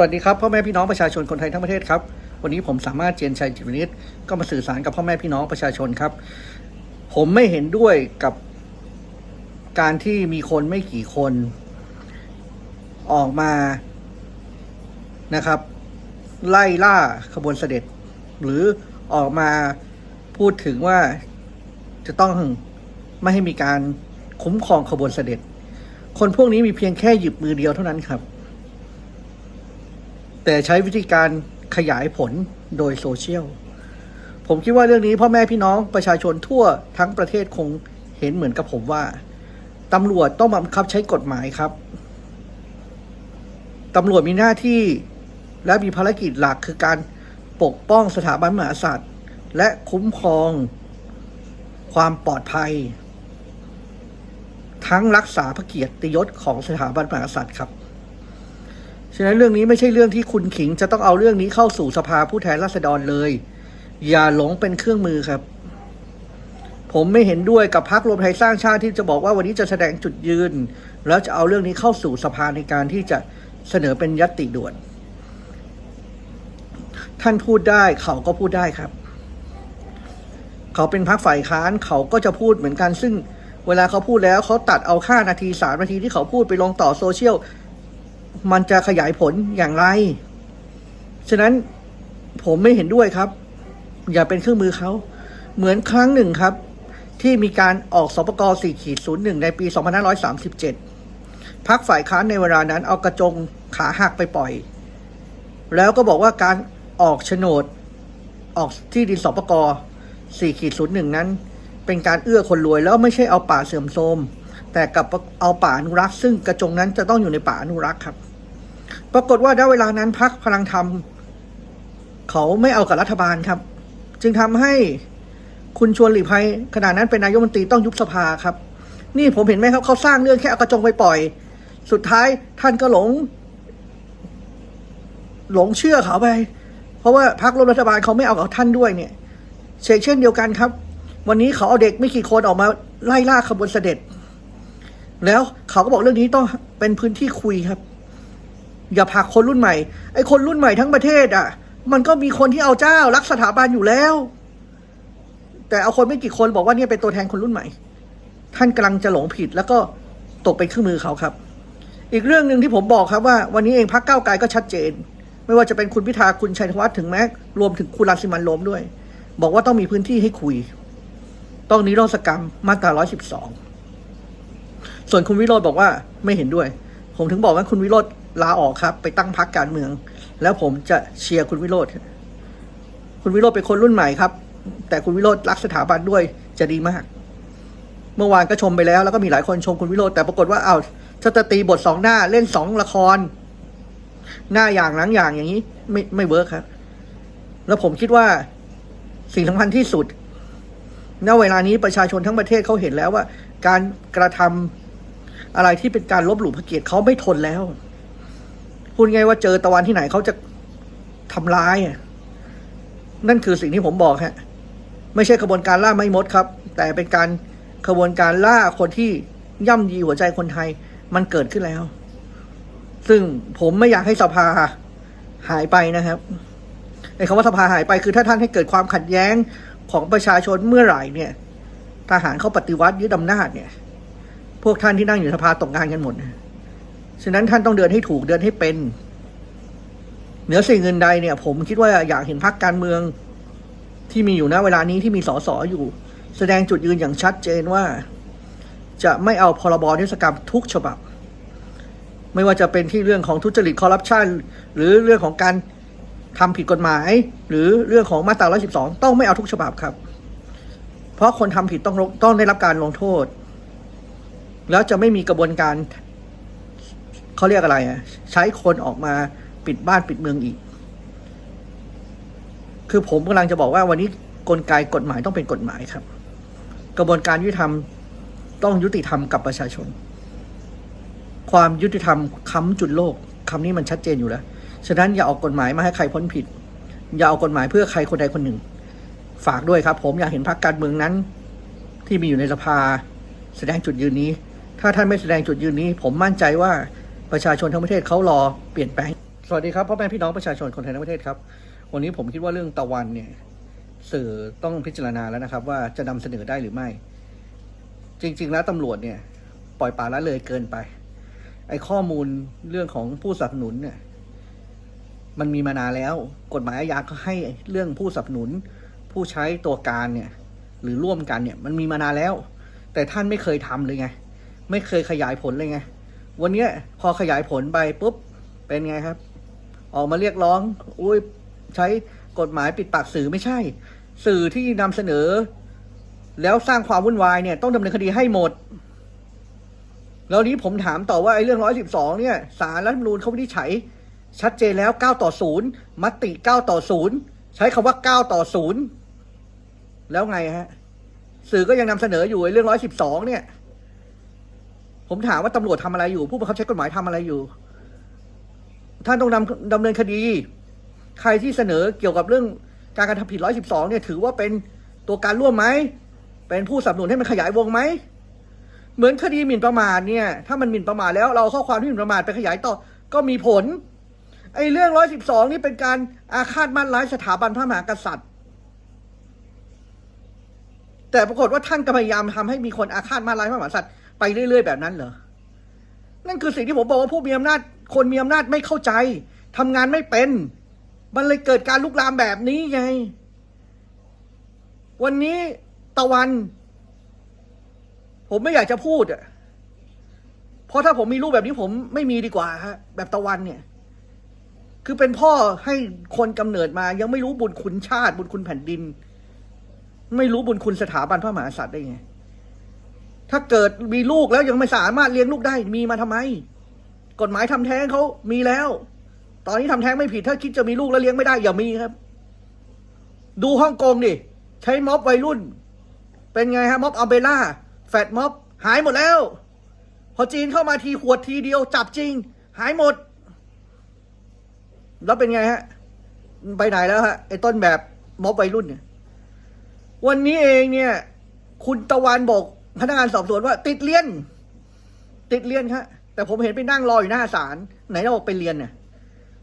สวัสดีครับพ่อแม่พี่น้องประชาชนคนไทยทั้งประเทศครับ วันนี้ผมสามารถเจนชัยจิตวณิชก็มาสื่อสารกับพ่อแม่พี่น้องประชาชนครับ ผมไม่เห็นด้วยกับการที่มีคนไม่กี่คน ออกมานะครับ ไล่ล่าขบวนเสด็จ หรือออกมาพูดถึงว่าจะต้องไม่ให้มีการคุ้มครองขบวนเสด็จ คนพวกนี้มีเพียงแค่หยิบมือเดียวเท่านั้นครับ แต่ใช้วิธีการขยายผลโดยโซเชียล ผมคิดว่าเรื่องนี้พ่อแม่พี่น้องประชาชนทั่วทั้งประเทศคงเห็นเหมือนกับผมว่าตำรวจต้องบังคับใช้กฎหมายครับตำรวจมีหน้าที่และมีภารกิจหลักคือการปกป้องสถาบันมหากษัตริย์ และคุ้มครอง ความปลอดภัย ทั้งรักษาพระเกียรติยศของสถาบันมหากษัตริย์ครับ ฉะนั้นเรื่องนี้ไม่ใช่เรื่องที่คุณขิงจะต้องเอาเรื่องนี้เข้าสู่สภาผู้แทนราษฎรเลย อย่าหลงเป็นเครื่องมือครับ ผมไม่เห็นด้วยกับพรรครวมไทยสร้างชาติที่จะบอกว่าวันนี้จะแสดงจุดยืน แล้วจะเอาเรื่องนี้เข้าสู่สภาในการที่จะเสนอเป็นยตติด่วน ท่านพูดได้เขาก็พูดได้ครับ เขาเป็นพรรคฝ่ายค้านเขาก็จะพูดเหมือนกันซึ่งเวลาเขาพูดแล้วเขาตัดเอาค่านาทีสามนาทีที่เขาพูดไปลงต่อโซเชียล มันจะขยายผลอย่างไร ฉะนั้นผมไม่เห็นด้วยครับ อย่าเป็นเครื่องมือเขาเหมือนครั้งหนึ่งครับ ที่มีการออกสปก4ขีด01 ในปี 2537 พักฝ่ายค้านในเวลานั้นเอากระจงขาหักไปปล่อย แล้วก็บอกว่าการออกโฉนด ออกที่ดินสปก4ขีด01 นั้น เป็นการเอื้อคนรวยแล้วไม่ใช่เอาป่าเสื่อมโทรมแต่กับเอาป่าอนุรักษ์ซึ่งกระจงนั้นจะต้องอยู่ในป่าอนุรักษ์ครับ ปรากฏว่าณเวลานั้นพักพลังธรรม เขาไม่เอากับรัฐบาลครับ จึงทำให้คุณชวนหลีกภัยขณะนั้นเป็นนายกรัฐมนตรีต้องยุบสภาครับ นี่ผมเห็นไหมครับเขาสร้างเรื่องแค่เอากระจงไปปล่อย สุดท้ายท่านก็หลง หลงเชื่อเขาไป เพราะว่าพรรคร่วมรัฐบาลเขาไม่เอากับท่านด้วยเนี่ยเช่นเช่นเดียวกันครับ วันนี้เขาเอาเด็กไม่กี่คนออกมาไล่ล่าขบวนเสด็จ แล้วเขาก็บอกเรื่องนี้ต้องเป็นพื้นที่คุยครับ อย่าผักคนรุ่นใหม่ ไอ้คนรุ่นใหม่ทั้งประเทศอะ มันก็มีคนที่เอาเจ้ารักสถาบันอยู่แล้ว แต่เอาคนไม่กี่คนบอกว่าเนี่ยเป็นตัวแทนคนรุ่นใหม่ ท่านกำลังจะหลงผิดแล้วก็ตกเป็นเครื่องมือเขาครับ อีกเรื่องหนึ่งที่ผมบอกครับว่า วันนี้เองพรรคก้าวไกลก็ชัดเจน ไม่ว่าจะเป็นคุณพิธาคุณชัยธวัฒน์ถึงแม้รวมถึงคุณรังสิมันต์โรมด้วย บอกว่าต้องมีพื้นที่ให้คุย ต้องนิรโทษกรรมมาตรา112 ส่วนคุณวิโรธบอกว่าไม่เห็นด้วย ผมถึงบอกว่าคุณวิโรธ ลาออกครับ ไปตั้งพรรคการเมือง แล้วผมจะเชียร์คุณวิโรธคุณวิโรธเป็นคนรุ่นใหม่ครับ แต่คุณวิโรธรักสถาบันด้วยจะดีมาก เมื่อวานก็ชมไปแล้ว แล้วก็มีหลายคนชมคุณวิโรธแต่ปรากฏว่าเอาจะจะตีบทสองหน้าเล่นสองละคร หน้าอย่างหลังอย่างอย่างนี้ ไม่ไม่เวิร์คครับ แล้วผมคิดว่าสิ่งสำคัญที่สุดณเวลานี้ประชาชนทั้งประเทศเขาเห็นแล้วว่า การกระทำอะไรที่เป็นการลบหลู่พระเกียรติเขาไม่ทนแล้ว พูดไงายว่าเจอตะวันที่ไหนเขาจะทำร้ายอะนั่นคือสิ่งที่ผมบอกฮะไม่ใช่ขบวนการล่าไม่มดครับ แต่เป็นการขบวนการล่าคนที่ย่ำยีหัวใจคนไทยมันเกิดขึ้นแล้ว ซึ่งผมไม่อยากให้สภาหายไปนะครับไอ้คำว่าสภาหายไปคือถ้าท่านให้เกิดความขัดแย้งของประชาชนเมื่อไหร่เนี่ย ทหารเข้าปฏิวัติยึดอำนาจเนี่ย พวกท่านที่นั่งอยู่สภาตกงานกันหมดนะ ฉะนั้นท่านต้องเดินให้ถูกเดินให้เป็น เหนือสิ่งอื่นใดเนี่ย ผมคิดว่าอยากเห็นพรรคการเมือง ที่มีอยู่ณเวลานี้ที่มีสสอยู่ แสดงจุดยืนอย่างชัดเจนว่า จะไม่เอาพรบนิรศกรรมทุกฉบับ ไม่ว่าจะเป็นที่เรื่องของทุจริตคอร์รัปชันหรือเรื่องของการทำผิดกฎหมาย หรือเรื่องของมาตรา 112 ต้องไม่เอาทุกฉบับครับ เพราะคนทำผิดต้องต้องได้รับการลงโทษ แล้วจะไม่มีกระบวนการ เขาเรียกอะไรอะ ใช้คนออกมาปิดบ้านปิดเมืองอีก คือผมกำลังจะบอกว่าวันนี้กลไกกฎหมายต้องเป็นกฎหมายครับ กระบวนการยุติธรรมต้องยุติธรรมกับประชาชน ความยุติธรรมค้ำจุดโลกคำนี้มันชัดเจนอยู่แล้ว ฉะนั้นอย่าออกกฎหมายมาให้ใครพ้นผิด อย่าเอากฎหมายเพื่อใครคนใดคนหนึ่ง ฝากด้วยครับ ผมอยากเห็นพรรคการเมืองนั้น ที่มีอยู่ในสภา แสดงจุดยืนนี้ ถ้าท่านไม่แสดงจุดยืนนี้ ผมมั่นใจว่า ประชาชนทั้งประเทศเขารอเปลี่ยนแปลง สวัสดีครับพ่อแม่พี่น้องประชาชนคนไทยทั้งประเทศครับ วันนี้ผมคิดว่าเรื่องตะวันเนี่ยสื่อต้องพิจารณาแล้วนะครับ ว่าจะนำเสนอได้หรือไม่ จริง ๆ แล้วตำรวจเนี่ย ปล่อยปละละเลยเกินไป ไอ้ข้อมูลเรื่องของผู้สนับสนุนเนี่ยมันมีมานานแล้ว กฎหมายอาญาก็ให้เรื่องผู้สนับสนุน ผู้ใช้ตัวการเนี่ย หรือร่วมกันเนี่ย มันมีมานานแล้ว แต่ท่านไม่เคยทำเลยไง ไม่เคยขยายผลเลยไง วันนี้พอขยายผลไปปุ๊บเป็นไงครับ ออกมาเรียกร้องอุ้ยใช้กฎหมายปิดปากสื่อไม่ใช่ สื่อที่นำเสนอ แล้วสร้างความวุ่นวายเนี่ยต้องดำเนินคดีให้หมด แล้วนี้ผมถามต่อว่าไอ้เรื่องร้อยสิบสองเนี่ยสารรัฐธรรมนูญเขาวินิจฉัย ชัดเจนแล้วเก้าต่อศูนย์มติเก้าต่อศูนย์ใช้คำว่าเก้าต่อศูนย์แล้วไงฮะ สื่อก็ยังนำเสนออยู่ไอ้เรื่องร้อยสิบสองเนี่ย ผมถามว่าตำรวจทำอะไรอยู่ ผู้บังคับใช้กฎหมายทำอะไรอยู่ ท่านต้องดำดำเนินคดี ใครที่เสนอเกี่ยวกับเรื่องการกระทำผิด 112 เนี่ย ถือว่าเป็นตัวการร่วมไหม เป็นผู้สนับสนุนให้มันขยายวงไหม เหมือนคดีหมิ่นประมาทเนี่ย ถ้ามันหมิ่นประมาทแล้วเราข้อความที่หมิ่นประมาทไปขยายต่อ ก็มีผล ไอ้เรื่อง 112 นี่เป็นการอาฆาตมั่นร้ายสถาบันพระมหากษัตริย์ แต่ปรากฏว่าท่านก็พยายามทำให้มีคนอาฆาตมั่นร้ายพระมหากษัตริย์ ไปเรื่อยๆแบบนั้นเหรอ นั่นคือสิ่งที่ผมบอกว่าผู้มีอำนาจ คนมีอำนาจไม่เข้าใจทำงานไม่เป็น มันเลยเกิดการลุกลามแบบนี้ไง วันนี้ตะวัน ผมไม่อยากจะพูดอะเพราะถ้าผมมีลูกแบบนี้ผมไม่มีดีกว่าฮะ แบบตะวันเนี่ย คือเป็นพ่อให้คนกำเนิดมา ยังไม่รู้บุญคุณชาติ บุญคุณแผ่นดิน ไม่รู้บุญคุณสถาบันพระมหากษัตริย์ได้ไง ถ้าเกิดมีลูกแล้วยังไม่สามารถเลี้ยงลูกได้มีมาทำไม กฎหมายทำแท้งเขามีแล้ว ตอนนี้ทำแท้งไม่ผิดถ้าคิดจะมีลูกแล้วเลี้ยงไม่ได้อย่ามีครับ ดูฮ่องกงดิใช้ม็อบวัยรุ่น เป็นไงฮะม็อบอัลเบล่าแฟดม็อบหายหมดแล้ว พอจีนเข้ามาทีขวดทีเดียวจับจริง หายหมด แล้วเป็นไงฮะ ไปไหนแล้วฮะไอ้ต้นแบบม็อบวัยรุ่นเนี่ย วันนี้เองเนี่ย คุณตะวันบอก พนักงานสอบสวนว่า ติดเรียน ติดเรียนครับแต่ผมเห็นไปนั่งรออยู่หน้าศาลไหนเราบอกไปเรียนเนี่ย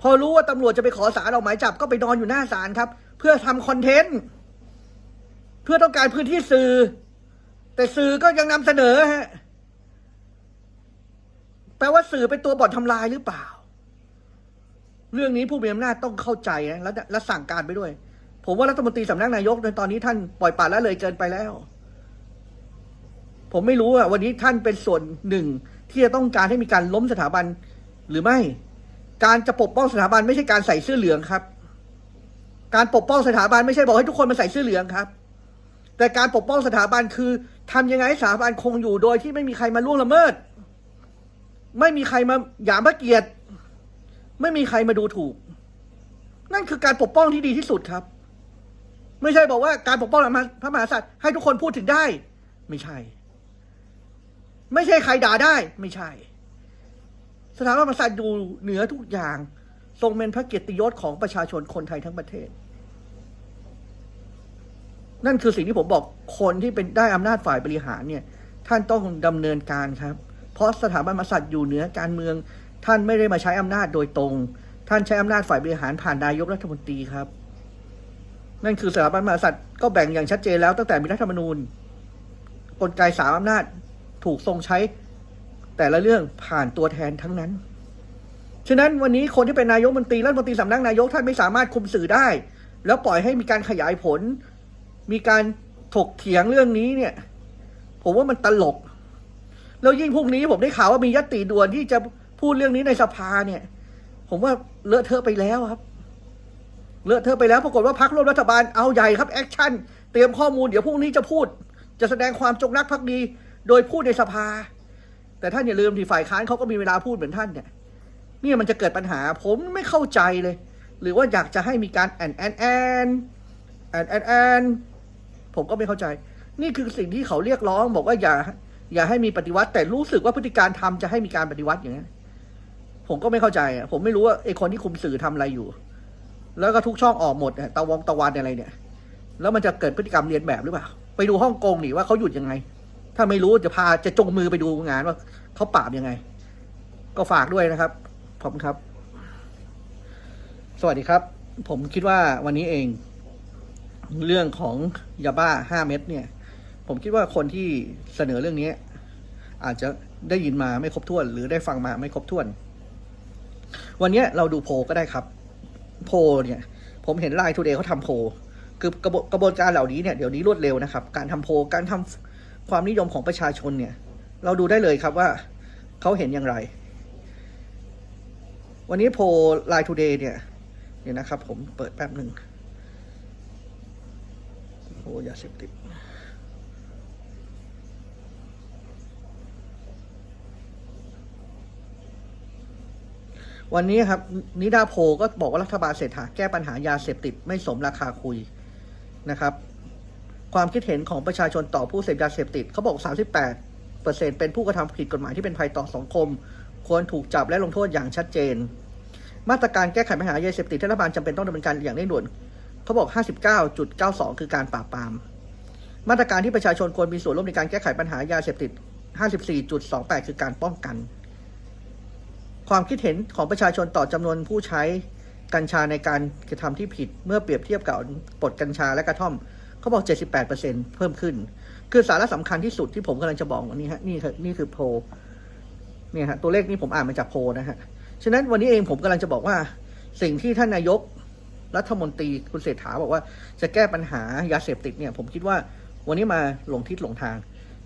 พอรู้ว่าตำรวจจะไปขอสารออกหมายจับก็ไปนอนอยู่หน้าศาลครับ เพื่อทำคอนเทนต์เพื่อต้องการพื้นที่สื่อ แต่สื่อก็ยังนำเสนอฮะแปลว่าสื่อเป็นตัวบ่อนทำลายหรือเปล่า เรื่องนี้ผู้มีอำนาจต้องเข้าใจนะและและสั่งการไปด้วย ผมว่ารัฐมนตรีสำนักนายกในตอนนี้ท่านปล่อยปละละเลยเกินไปแล้ว ผมไม่รู้อะวันนี้ท่านเป็นส่วนหนึ่ง ที่จะต้องการให้มีการล้มสถาบันหรือไม่ การจะปกป้องสถาบันไม่ใช่การใส่เสื้อเหลืองครับ การปกป้องสถาบันไม่ใช่บอกให้ทุกคนมาใส่เสื้อเหลืองครับ แต่การปกป้องสถาบันคือทำยังไงให้สถาบันคงอยู่โดยที่ไม่มีใครมาล่วงละเมิด ไม่มีใครมาหยามพระเกียรติ ไม่มีใครมาดูถูก นั่นคือการปกป้องที่ดีที่สุดครับ ไม่ใช่บอกว่าการปกป้องพระมหากษัตริย์ให้ทุกคนพูดถึงได้ ไม่ใช่ ไม่ใช่ใครด่าได้ไม่ใช่ สถาบันมหากษัตริย์อยู่เหนือทุกอย่าง ทรงเป็นพระเกียรติยศของประชาชนคนไทยทั้งประเทศ นั่นคือสิ่งที่ผมบอกคนที่เป็นได้อำนาจฝ่ายบริหารเนี่ย ท่านต้องดำเนินการครับ เพราะสถาบันมหากษัตริย์อยู่เหนือการเมือง ท่านไม่ได้มาใช้อำนาจโดยตรง ท่านใช้อำนาจฝ่ายบริหารผ่านนายกรัฐมนตรีครับ นั่นคือสถาบันมหากษัตริย์ก็แบ่งอย่างชัดเจนแล้วตั้งแต่มีรัฐธรรมนูญกลไกสามอำนาจ ถูกทรงใช้แต่ละเรื่องผ่านตัวแทนทั้งนั้น ฉะนั้นวันนี้คนที่เป็นนายกมนตรีรัฐมนตรีสำนักนายกท่านไม่สามารถคุมสื่อได้ แล้วปล่อยให้มีการขยายผล มีการถกเถียงเรื่องนี้เนี่ย ผมว่ามันตลก แล้วยิ่งพรุ่งนี้ผมได้ข่าวว่ามียติด่วนที่จะพูดเรื่องนี้ในสภาเนี่ย ผมว่าเลอะเทอะไปแล้วครับ เลอะเทอะไปแล้วปรากฏว่าพักร่วมรัฐบาลเอาใหญ่ครับแอคชั่นเตรียมข้อมูลเดี๋ยวพรุ่งนี้จะพูด จะแสดงความจงรักภักดี โดยพูดในสภา แต่ท่านอย่าลืมที่ฝ่ายค้านเขาก็มีเวลาพูดเหมือนท่านเนี่ยนี่มันจะเกิดปัญหาผมไม่เข้าใจเลย หรือว่าอยากจะให้มีการแอนแอนแอนแอนแอนแอนผมก็ไม่เข้าใจ นี่คือสิ่งที่เขาเรียกร้องบอกว่าอย่า อย่าให้มีปฏิวัติ แต่รู้สึกว่าพฤติการทำจะให้มีการปฏิวัติอย่างนี้นผมก็ไม่เข้าใจอะผมไม่รู้ว่าไอ้คนที่คุมสื่อทำอะไรอยู่ แล้วก็ทุกช่องออกหมดเนี่ยตะวงตะวันอะไรเนี่ย แล้วมันจะเกิดพฤติกรรมเรียนแบบหรือเปล่า ไปดูฮ่องกงหนี่ว่าเขาหยุดยังไง ถ้าไม่รู้จะพาจะจงมือไปดูงานว่าเขาปราบยังไง ก็ฝากด้วยนะครับขอบคุณครับ สวัสดีครับ ผมคิดว่าวันนี้เอง เรื่องของยาบ้าห้าเม็ดเนี่ย ผมคิดว่าคนที่เสนอเรื่องนี้ อาจจะได้ยินมาไม่ครบถ้วน หรือได้ฟังมาไม่ครบถ้วน วันนี้เราดูโพก็ได้ครับ โพเนี่ย ผมเห็นไลน์ทูเดย์เขาทำโพคือกระบวนการเหล่านี้เนี่ยเดี๋ยวนี้รวดเร็วนะครับ การทำโพการทำ ความนิยมของประชาชนเนี่ย เราดูได้เลยครับว่าเขาเห็นอย่างไร วันนี้โพลไลน์ทูเดย์เนี่ยเดี๋ยนะครับ ผมเปิดแป๊บหนึ่งโอ้ยาเสพติดวันนี้ครับนิดาโพก็บอกว่ารัฐบาลเศรษฐาแก้ปัญหายาเสพติดไม่สมราคาคุยนะครับ ความคิดเห็นของประชาชนต่อผู้เสพยาเสพติดเขาบอก 38เปอร์เซ็นเป็นผู้กระทำผิดกฎหมายที่เป็นภัยต่อสังคม ควรถูกจับและลงโทษอย่างชัดเจน มาตรการแก้ไขปัญหายาเสพติดที่รัฐบาลจำเป็นต้องดำเนินการอย่างเร่งด่วนเขาบอก 59.92 คือการปราบปราม มาตรการที่ประชาชนควรมีส่วนร่วมในการแก้ไขปัญหายาเสพติด 54.28 คือการป้องกัน ความคิดเห็นของประชาชนต่อจำนวนผู้ใช้กัญชาในการกระทำที่ผิดเมื่อเปรียบเทียบกับปลดกัญชาและกระท่อม เขาบอก 78%เพิ่มขึ้น คือสาระสำคัญที่สุดที่ผมกำลังจะบอกวันนี้ฮะนี่คือนี่คือโพเนี่ยฮะตัวเลขนี้ผมอ่านมาจากโพนะฮะฉะนั้นวันนี้เองผมกำลังจะบอกว่า สิ่งที่ท่านนายกรัฐมนตรีคุณเศรษฐาบอกว่าจะแก้ปัญหายาเสพติดเนี่ย ผมคิดว่าวันนี้มาหลงทิศหลงทาง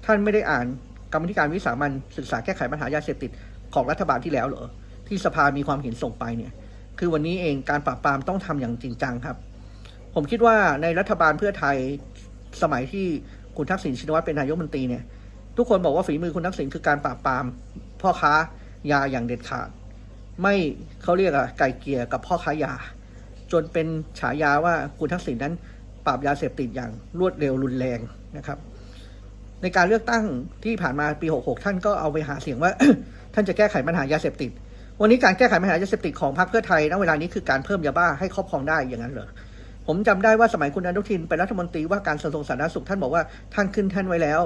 ท่านไม่ได้อ่านกรรมธิการวิสามันศึกษาแก้ไขปัญหายาเสพติดของรัฐบาลที่แล้วเหรอที่สภามีความเห็นส่งไปเนี่ย คือวันนี้เองการปราบปรามต้องทำอย่างจริงจังครับ ผมคิดว่าในรัฐบาลเพื่อไทยสมัยที่คุณทักษิณชินวัตรเป็นนายกรัฐมนตรีเนี่ย ทุกคนบอกว่าฝีมือคุณทักษิณคือการปราบปราม พ่อค้ายาอย่างเด็ดขาด ไม่เขาเรียกอะไก่เกลียกับพ่อค้ายา จนเป็นฉายาว่าคุณทักษิณนั้นปราบยาเสพติดอย่างรวดเร็วรุนแรงนะครับ ในการเลือกตั้งที่ผ่านมาปี 66 ท่านก็เอาไปหาเสียงว่า ท่านจะแก้ไขปัญหายาเสพติด วันนี้การแก้ไขปัญหายาเสพติดของพรรคเพื่อไทยณเวลานี้คือการเพิ่มยาบ้าให้ครอบครองได้อย่างนั้นเหรอ ผมจำได้ว่าสมัยคุณอนุทินเป็นรัฐมนตรีว่าการกระทรวงสาธารณสุขท่านบอกว่าท่านขึ้นท่านไว้แล้ว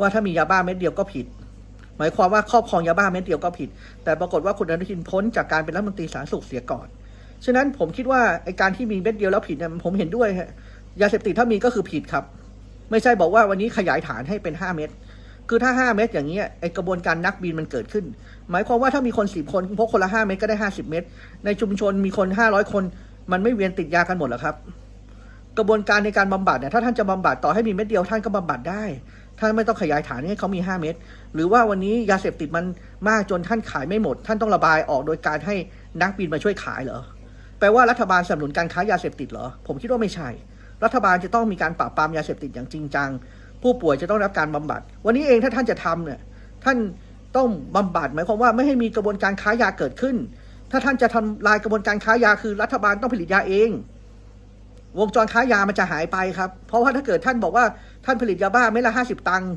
ว่าถ้ามียาบ้าเม็ดเดียวก็ผิด หมายความว่าครอบครองยาบ้าเม็ดเดียวก็ผิด แต่ปรากฏว่าคุณอนุทินพ้นจากการเป็นรัฐมนตรีสาธารณสุขเสียก่อน ฉะนั้นผมคิดว่าไอการที่มีเม็ดเดียวแล้วผิดเนี่ยผมเห็นด้วยฮะยาเสพติดถ้ามีก็คือผิดครับ ไม่ใช่บอกว่าวันนี้ขยายฐานให้เป็น 5 เม็ดคือถ้า 5 เม็ดอย่างเงี้ยไอกระบวนการนักบินมันเกิดขึ้น หมายความว่าถ้ามีคนสิบคนพกคนละ5เม็ดก็ได้ 50 เม็ดในชุมชนมีคน 500 คน มันไม่เวียนติดยากันหมดหรอครับ กระบวนการในการบำบัดเนี่ยถ้าท่านจะบำบัดต่อให้มีเม็ดเดียวท่านก็บำบัดได้ ท่านไม่ต้องขยายฐานให้เขามี 5 เม็ดหรือว่าวันนี้ยาเสพติดมันมากจนท่านขายไม่หมด ท่านต้องระบายออกโดยการให้นักบินมาช่วยขายเหรอแปลว่ารัฐบาลสนับสนุนการค้ายาเสพติดเหรอผมคิดว่าไม่ใช่ รัฐบาลจะต้องมีการปราบปรามยาเสพติดอย่างจริงจังผู้ป่วยจะต้องรับการบำบัด วันนี้เองถ้าท่านจะทำเนี่ยท่านต้องบำบัดหมายความว่าไม่ให้มีกระบวนการค้ายาเกิดขึ้น ถ้าท่านจะทำลายกระบวนการค้ายาคือรัฐบาลต้องผลิตยาเอง วงจรค้ายามันจะหายไปครับ เพราะว่าถ้าเกิดท่านบอกว่าท่านผลิตยาบ้าไม่ละห้าสิบตังค์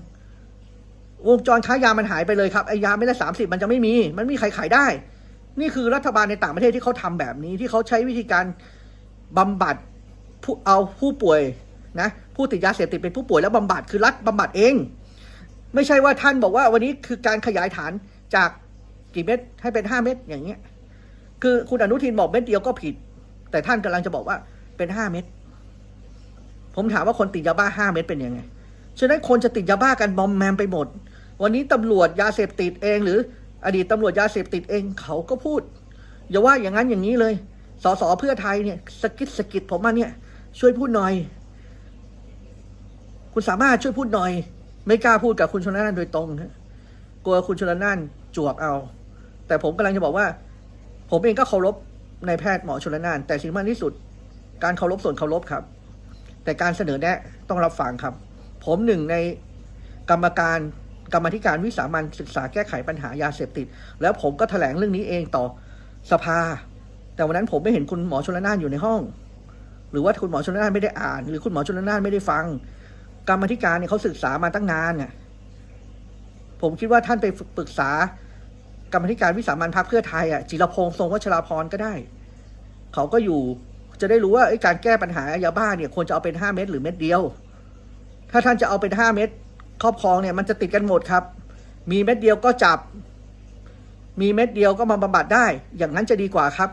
วงจรค้ายามันหายไปเลยครับไอยาไม่ละสามสิบมันจะไม่มี มันไม่มีใครขายได้ นี่คือรัฐบาลในต่างประเทศที่เขาทำแบบนี้ที่เขาใช้วิธีการบำบัดผู้เอาผู้ป่วยนะผู้ติดยาเสพติดเป็นผู้ป่วยแล้วบำบัดคือรัฐบำบัดเอง ไม่ใช่ว่าท่านบอกว่าวันนี้คือการขยายฐานจากกี่เม็ดให้เป็นห้าเม็ดอย่างเงี้ยคือคุณอนุทินบอกเม็ดเดียวก็ผิด แต่ท่านกำลังจะบอกว่า เป็นห้าเม็ดผมถามว่าคนติดยาบ้าห้าเม็ดเป็นยังไง ฉะนั้นคนจะติดยาบ้ากันบอมแมมไปหมด วันนี้ตำรวจยาเสพติดเอง หรืออดีตตำรวจยาเสพติดเองเขาก็พูด อย่าว่าอย่างนั้นอย่างนี้เลย สสเพื่อไทยเนี่ยสกิดสกิดผมมาเนี่ย ช่วยพูดหน่อย คุณสามารถช่วยพูดหน่อย ไม่กล้าพูดกับคุณชนละนานโดยตรงกลัวคุณชนละนานจวกเอา แต่ผมกำลังจะบอกว่า ผมเองก็เคารพในายแพทย์หมอชนละนาน แต่สิ่งสำคัญที่สุด การเคารพส่วนเคารพครับ แต่การเสนอแนะต้องรับฟังครับ ผมหนึ่งในกรรมการกรรมธิการวิสามันศึกษาแก้ไขปัญหายาเสพติด แล้วผมก็แถลงเรื่องนี้เองต่อสภา แต่วันนั้นผมไม่เห็นคุณหมอชนละนานอยู่ในห้อง หรือว่าคุณหมอชนละนานไม่ได้อ่าน หรือคุณหมอชนละนานไม่ได้ฟัง กรรมธิการเนี่ยเขาศึกษามาตั้งนานเนี่ยผมคิดว่าท่านไปปรึกษากรรมธิการวิสามันพรรคเพื่อไทยอะจิรพงษ์ทรงวัชราพรก็ได้ เขาก็อยู่ จะได้รู้ว่าการแก้ปัญหายาบ้าเนี่ยควรจะเอาเป็นห้าเม็ดหรือเม็ดเดียว ถ้าท่านจะเอาเป็นห้าเม็ดครอบครองเนี่ยมันจะติดกันหมดครับ มีเม็ดเดียวก็จับ มีเม็ดเดียวก็มาบำบัดได้ อย่างนั้นจะดีกว่าครับ